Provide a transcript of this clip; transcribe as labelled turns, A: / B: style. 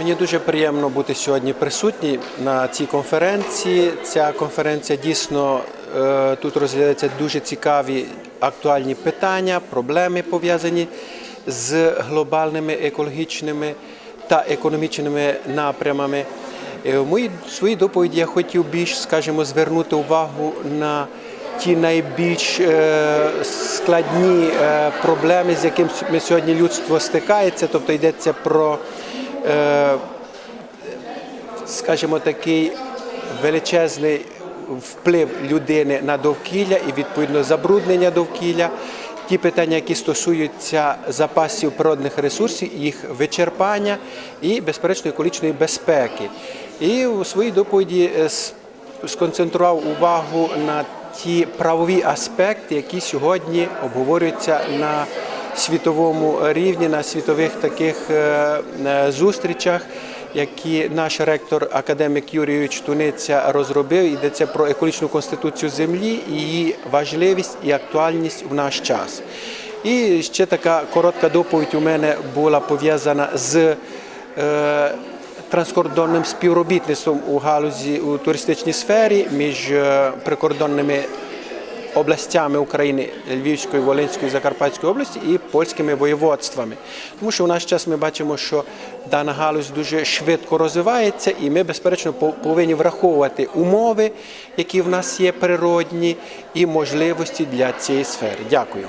A: Мені дуже приємно бути сьогодні присутній на цій конференції. Ця конференція дійсно е, тут розглядаються дуже цікаві актуальні питання, проблеми пов'язані з глобальними екологічними та економічними напрямами. Е, В моїй своїй доповіді я хотів більш, скажімо, звернути увагу на ті найбільш е, складні проблеми, з якими сьогодні людство стикається, тобто йдеться про скажімо, такий величезний вплив людини на довкілля і відповідно забруднення довкілля. Ті питання, які стосуються запасів природних ресурсів, їх вичерпання і, безперечно, екологічної безпеки. І у своїй доповіді е, сконцентрував увагу на ті правові аспекти, які сьогодні обговорюються на світовому рівні, на світових таких е, е, зустрічах, які наш ректор академік Юрійович Туниця розробив. Йдеться про екологічну конституцію землі, її важливість і актуальність в наш час. І ще така коротка доповідь у мене була пов'язана з е, транскордонним співробітництвом у галузі у туристичній сфері між прикордонними областями України Львівської, Волинської, Закарпатської області і польськими воєводствами. Тому що у наш час ми бачимо, що дана галузь дуже швидко розвивається, і ми, безперечно, по- повинні враховувати умови, які в нас є природні, і можливості для цієї сфери. Дякую.